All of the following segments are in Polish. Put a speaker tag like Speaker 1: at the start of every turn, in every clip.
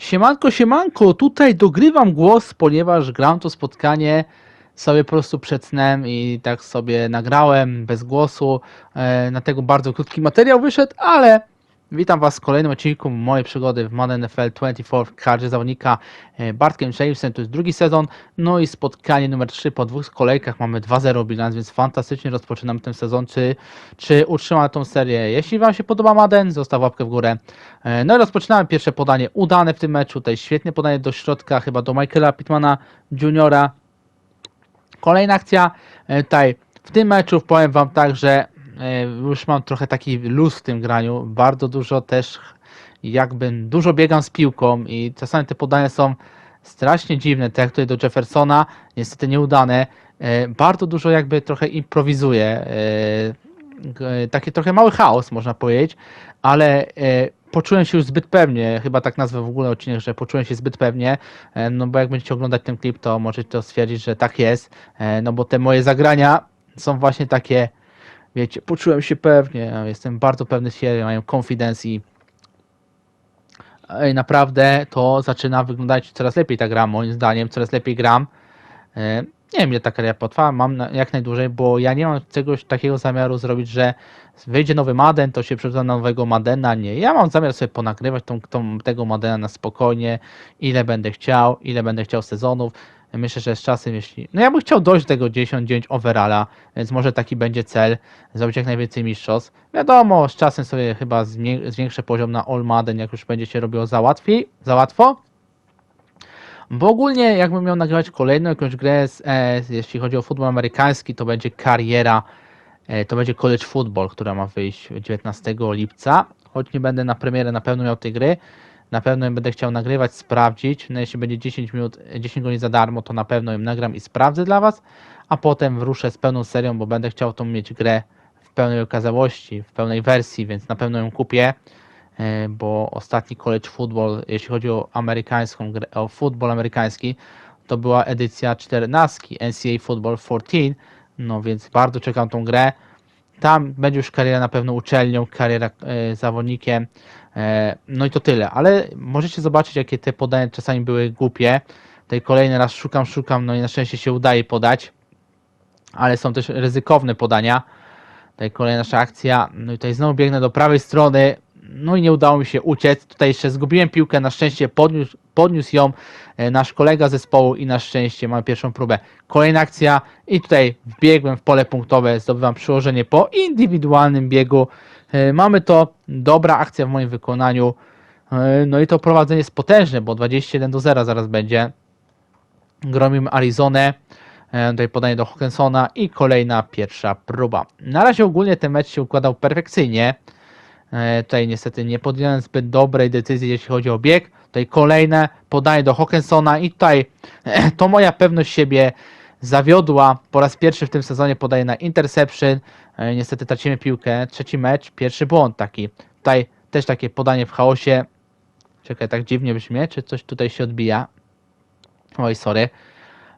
Speaker 1: Siemanko, siemanko, tutaj dogrywam głos, ponieważ gram to spotkanie sobie po prostu przed snem i tak sobie nagrałem bez głosu. E, na tego bardzo krótki materiał wyszedł, ale witam Was w kolejnym odcinku mojej przygody w Modern NFL 24 w kadrze zawodnika e, Bartkiem Jamesem. To jest drugi sezon, no i spotkanie numer 3 po dwóch kolejkach. Mamy 2-0 bilans, więc fantastycznie rozpoczynamy ten sezon. Czy, czy utrzymam tą serię? Jeśli Wam się podoba Madden, zostaw łapkę w górę. E, No i rozpoczynamy pierwsze podanie udane w tym meczu. Tutaj świetne podanie do środka, chyba do Michaela Pittmana Juniora. Kolejna akcja. e, Tutaj w tym meczu powiem Wam tak, że już mam trochę taki luz w tym graniu. Bardzo dużo też jakby dużo biegam z piłką i czasami te podania są strasznie dziwne, tak jak tutaj do Jeffersona, niestety nieudane. E, Bardzo dużo jakby trochę improwizuję. e, Taki trochę mały chaos można powiedzieć, ale e, poczułem się już zbyt pewnie, chyba tak nazwę w ogóle odcinek, że poczułem się zbyt pewnie, e, no bo jak będziecie oglądać ten klip, to możecie to stwierdzić, że tak jest, e, no bo te moje zagrania są właśnie takie, wiecie, poczułem się pewnie, e, jestem bardzo pewny siebie, mają confidence i Ej, naprawdę to zaczyna wyglądać coraz lepiej ta gra, moim zdaniem, coraz lepiej gram. E, Nie wiem, ile ta kariera potrwa, mam jak najdłużej, bo ja nie mam czegoś takiego zamiaru zrobić, że wyjdzie nowy Madden, to się na nowego Maddena, nie. Ja mam zamiar sobie ponagrywać tą, tą, tego Maddena na spokojnie, ile będę chciał, ile będę chciał sezonów. Myślę, że z czasem, jeśli... No ja bym chciał dojść do tego 10 9 overalla, więc może taki będzie cel, zrobić jak najwięcej mistrzostw. Wiadomo, z czasem sobie chyba zwiększę poziom na All Madden, jak już będzie się robiło za łatwiej, za łatwo. Bo ogólnie jakbym miał nagrywać kolejną jakąś grę, z, e, jeśli chodzi o futbol amerykański, to będzie kariera, e, to będzie college football, która ma wyjść 19 lipca. Choć nie będę na premierę na pewno miał tej gry, na pewno ją będę chciał nagrywać, sprawdzić. No jeśli będzie 10 minut, 10 godzin za darmo, to na pewno ją nagram i sprawdzę dla Was, a potem wruszę z pełną serią, bo będę chciał tą mieć grę w pełnej okazałości, w pełnej wersji, więc na pewno ją kupię e, bo ostatni college football, jeśli chodzi o amerykańską grę, o futbol amerykański, to była edycja 14 NCAA Football 14, no więc bardzo czekam tą grę. Tam będzie już kariera na pewno uczelnią, kariera e, zawodnikiem, e, no i to tyle, ale możecie zobaczyć jakie te podania czasami były głupie. Tutaj kolejny raz szukam, szukam, no i na szczęście się udaje podać, ale są też ryzykowne podania. Tutaj kolejna nasza akcja. No i tutaj znowu biegnę do prawej strony. No i nie udało mi się uciec. Tutaj jeszcze zgubiłem piłkę. Na szczęście podniósł, podniósł ją e, nasz kolega zespołu i na szczęście mam pierwszą próbę. Kolejna akcja i tutaj wbiegłem w pole punktowe. Zdobywam przyłożenie po indywidualnym biegu. E, Mamy to. Dobra akcja w moim wykonaniu. E, No i to prowadzenie jest potężne, bo 21 do 0 zaraz będzie. Gromimy Arizonę. Tutaj podanie do Hawkinsona i kolejna pierwsza próba. Na razie ogólnie ten mecz się układał perfekcyjnie. E, Tutaj niestety nie podjąłem zbyt dobrej decyzji, jeśli chodzi o bieg. Tutaj kolejne podanie do Hawkinsona i tutaj e, to moja pewność siebie zawiodła. Po raz pierwszy w tym sezonie podaje na interception. E, Niestety tracimy piłkę. Trzeci mecz, pierwszy błąd taki. Tutaj też takie podanie w chaosie. Czekaj, tak dziwnie brzmi, czy coś tutaj się odbija? Oj, sorry.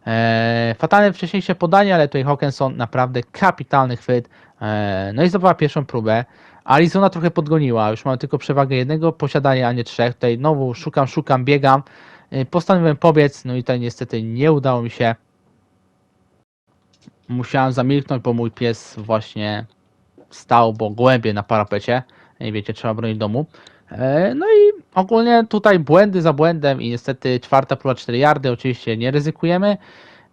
Speaker 1: Eee, fatalne wcześniejsze podanie, ale tutaj Hawkinson naprawdę kapitalny chwyt. Eee, no i zdobyła pierwszą próbę. Arizona trochę podgoniła, już mamy tylko przewagę jednego posiadania, a nie trzech. Tutaj znowu szukam, szukam, biegam. Eee, postanowiłem pobiec, no i tutaj niestety nie udało mi się. Musiałem zamilknąć, bo mój pies właśnie stał, bo głębie na parapecie. I wiecie, trzeba bronić domu. E, No i ogólnie tutaj błędy za błędem i niestety czwarta próba 4 yardy, oczywiście nie ryzykujemy.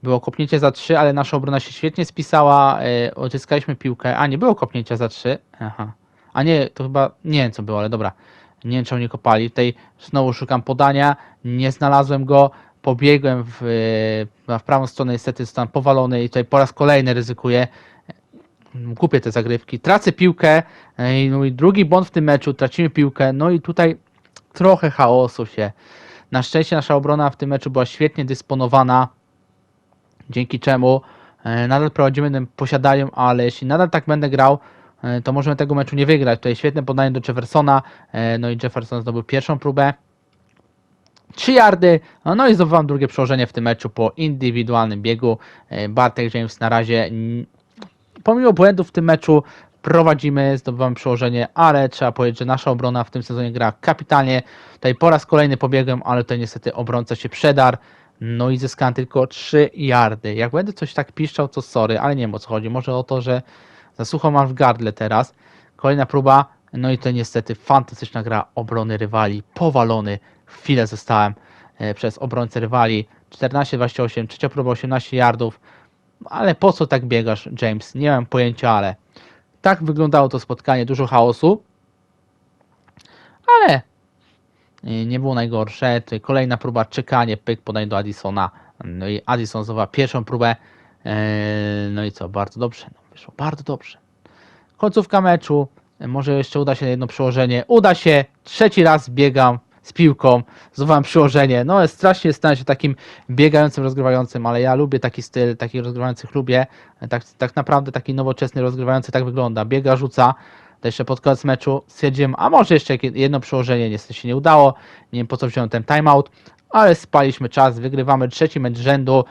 Speaker 1: Było kopnięcie za 3, ale nasza obrona się świetnie spisała. e, Odzyskaliśmy piłkę. A nie było kopnięcia za 3. Aha. A nie, to chyba nie wiem co było, ale dobra. Nie wiem czemu nie kopali. Tutaj znowu szukam podania. Nie znalazłem go. Pobiegłem w, e, w prawą stronę, niestety zostałem powalony i tutaj po raz kolejny ryzykuję. Kupię te zagrywki. Tracę piłkę. Ej, No i drugi błąd w tym meczu, tracimy piłkę, no i tutaj trochę chaosu się. Na szczęście nasza obrona w tym meczu była świetnie dysponowana, dzięki czemu e, nadal prowadzimy tym posiadaniem, ale jeśli nadal tak będę grał, e, to możemy tego meczu nie wygrać. Tutaj świetne podanie do Jeffersona, e, no i Jefferson zdobył pierwszą próbę. 3 yardy, no i zdobywam drugie przełożenie w tym meczu po indywidualnym biegu. E, Bartek James na razie, pomimo błędów w tym meczu, prowadzimy, zdobywamy przełożenie, ale trzeba powiedzieć, że nasza obrona w tym sezonie gra kapitalnie. Tutaj po raz kolejny pobiegłem, ale tutaj niestety obrońca się przedarł. No i zyskałem tylko 3 yardy. Jak będę coś tak piszczał, to sorry, ale nie wiem o co chodzi. Może o to, że za mam w gardle teraz. Kolejna próba. No i to niestety fantastyczna gra obrony rywali. Powalony. Chwilę zostałem e, przez obrońcę rywali. 14-28, trzecia próba 18 yardów. Ale po co tak biegasz, James? Nie mam pojęcia, ale tak wyglądało to spotkanie. Dużo chaosu. Ale y, nie było najgorsze. Kolejna próba, czekanie, pyk, podanie do Addisona. No i Addison zdobywa pierwszą próbę. Eee, No i co, bardzo dobrze. No, wyszło bardzo dobrze. Końcówka meczu. Może jeszcze uda się jedno przełożenie. Uda się. Trzeci raz biegam z piłką. Zdobywam przełożenie. No strasznie stałem się takim biegającym, rozgrywającym, ale ja lubię taki styl, takich rozgrywających lubię. Tak, tak naprawdę taki nowoczesny rozgrywający tak wygląda. Biega, rzuca. To jeszcze pod koniec meczu stwierdziłem, a może jeszcze jedno przełożenie, niestety się nie udało. Nie wiem po co wziąłem ten timeout, ale spaliśmy czas, wygrywamy trzeci mecz rzędu.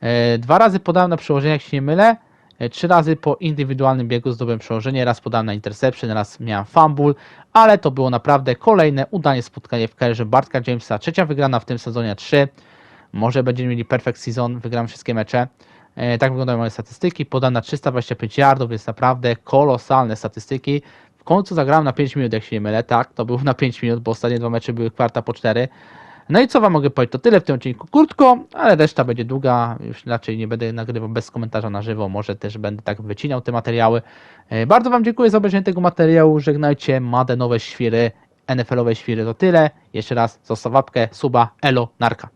Speaker 1: E, Dwa razy podałem na przełożenie, jak się nie mylę. E, Trzy razy po indywidualnym biegu zdobyłem przełożenie, raz podałem na interception, raz miałem fumble, ale to było naprawdę kolejne udanie spotkanie w karierze Bartka Jamesa. Trzecia wygrana w tym sezonie 3. Może będziemy mieli perfect season, wygram wszystkie mecze. E, tak wyglądają moje statystyki. Podam na 325 yardów, więc naprawdę kolosalne statystyki. W końcu zagrałem na 5 minut, jak się nie mylę. Tak, to było na 5 minut, bo ostatnie dwa mecze były kwarta po 4. No i co wam mogę powiedzieć? To tyle w tym odcinku. Krótko, ale reszta będzie długa. Już raczej nie będę nagrywał bez komentarza na żywo. Może też będę tak wycinał te materiały. E, Bardzo wam dziękuję za obejrzenie tego materiału. Żegnajcie, madę nowe świry, NFL-owe świry. To tyle. Jeszcze raz zostaw łapkę, suba, elo, narka.